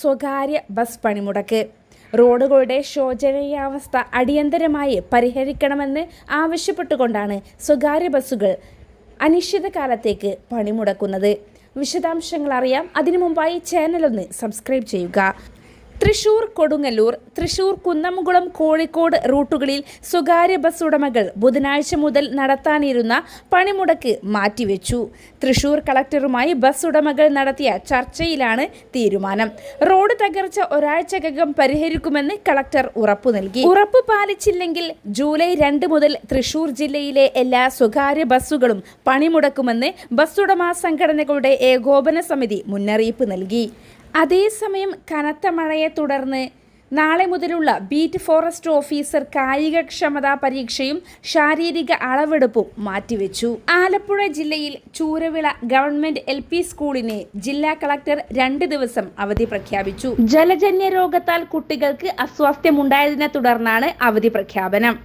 സ്വകാര്യ ബസ് പണിമുടക്ക്. റോഡുകളുടെ ശോചനീയാവസ്ഥ അടിയന്തരമായി പരിഹരിക്കണമെന്ന് ആവശ്യപ്പെട്ടുകൊണ്ടാണ് സ്വകാര്യ ബസ്സുകൾ അനിശ്ചിതകാലത്തേക്ക് പണിമുടക്കുന്നത്. വിശദാംശങ്ങൾ അറിയാം അതിനു മുമ്പായി ചാനലൊന്ന് സബ്സ്ക്രൈബ് ചെയ്യുക. തൃശൂർ കൊടുങ്ങല്ലൂർ തൃശൂർ കുന്നംകുളം കോഴിക്കോട് റൂട്ടുകളിൽ സ്വകാര്യ ബസ് ഉടമകൾ ബുധനാഴ്ച മുതൽ നടത്താനിരുന്ന പണിമുടക്ക് മാറ്റിവെച്ചു. തൃശൂർ കളക്ടറുമായി ബസ് ഉടമകൾ നടത്തിയ ചർച്ചയിലാണ് തീരുമാനം. റോഡ് തകർച്ച ഒരാഴ്ചക്കകം പരിഹരിക്കുമെന്ന് കളക്ടർ ഉറപ്പു നൽകി. ഉറപ്പ് പാലിച്ചില്ലെങ്കിൽ ജൂലൈ രണ്ട് മുതൽ തൃശൂർ ജില്ലയിലെ എല്ലാ സ്വകാര്യ ബസ്സുകളും പണിമുടക്കുമെന്ന് ബസ് ഉടമ സംഘടനകളുടെ ഏകോപന സമിതി മുന്നറിയിപ്പ് നൽകി. അതേസമയം കനത്ത മഴയെ തുടർന്ന് നാളെ മുതലുള്ള ബീറ്റ് ഫോറസ്റ്റ് ഓഫീസർ കായികക്ഷമതാ പരീക്ഷയും ശാരീരിക അളവെടുപ്പും മാറ്റിവെച്ചു. ആലപ്പുഴ ജില്ലയിൽ ചൂരവിള ഗവൺമെന്റ് എൽ പി സ്കൂളിനെ ജില്ലാ കളക്ടർ രണ്ട് ദിവസം അവധി പ്രഖ്യാപിച്ചു. ജലജന്യ രോഗത്താൽ കുട്ടികൾക്ക് അസ്വാസ്ഥ്യമുണ്ടായതിനെ തുടർന്നാണ് അവധി പ്രഖ്യാപനം.